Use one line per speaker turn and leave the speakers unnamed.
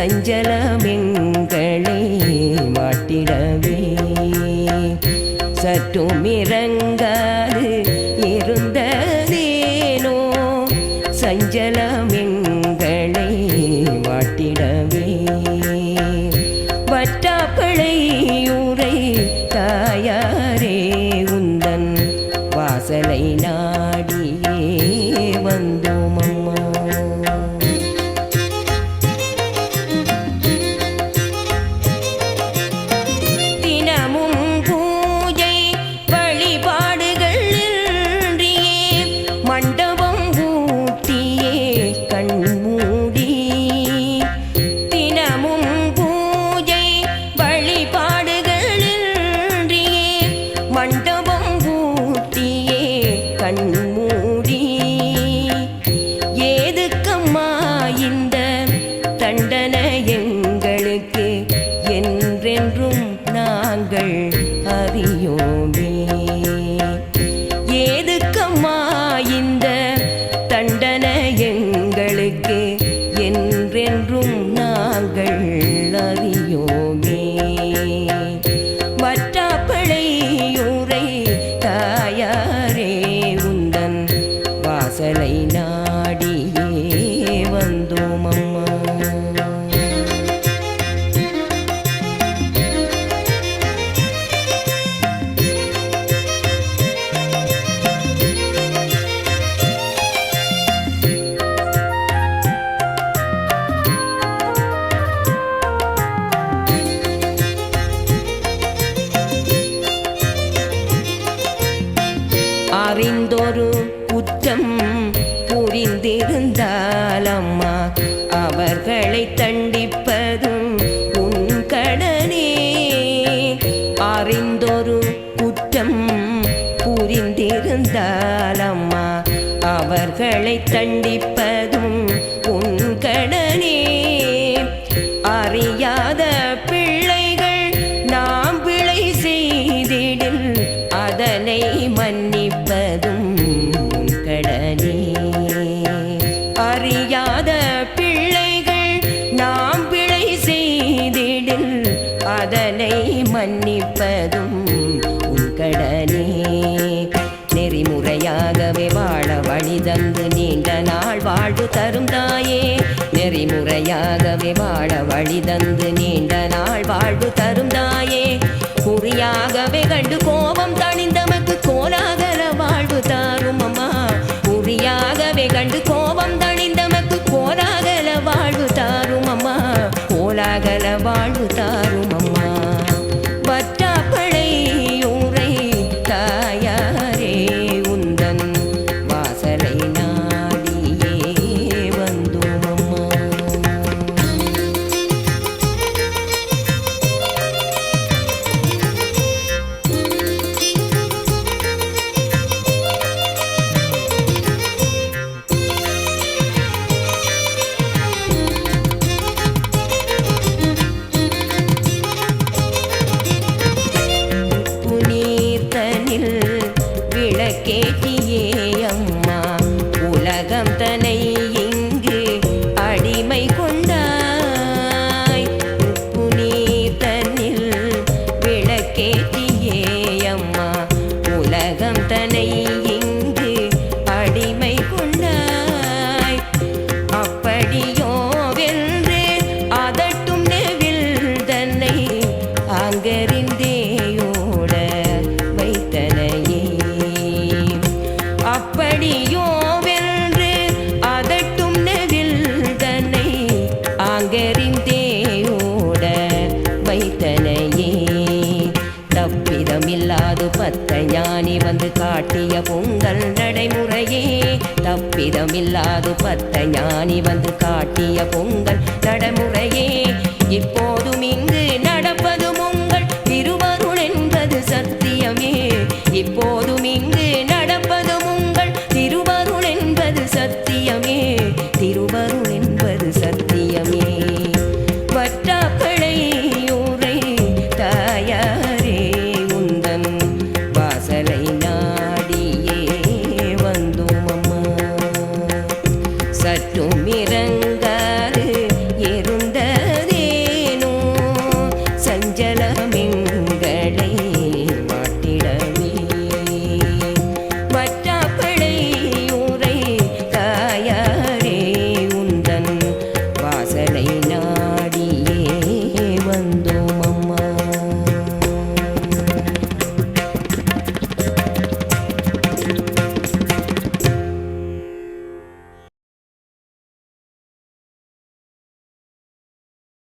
சஞ்சலமெங்களை மாட்டிடவே. சற்றும் இறங்காது இருந்ததேனோ சஞ்சலமெங்களை மாட்டிடவே. வட்டாப்பிழையூரை தாயாரே உந்தன் வாசலை நான் লাগে அறிந்தொரு குற்றம் புரிந்திருந்தால் அம்மா அவர்களை தண்டிப்பதும் உன் கடனே. அறிந்தொரு குற்றம் புரிந்திருந்தால் அம்மா அவர்களை தண்டிப்பதும் தரும் தாயே. நெறிமுறையாகவே வாழ வழி தந்து நீண்ட நாள் வாழ்வு தரும் தாயே. குறியாக உலகம் தனை காட்டிய பொங்கல் நடைமுறையே தப்பிதமில்லாது பத்த ஞானி வந்து காட்டிய பொங்கல் நடைமுறையே. இப்போதும் இங்கு நடப்பதும் உங்கள் திருவருள் என்பது சத்தியமே. இப்போதும் இங்கு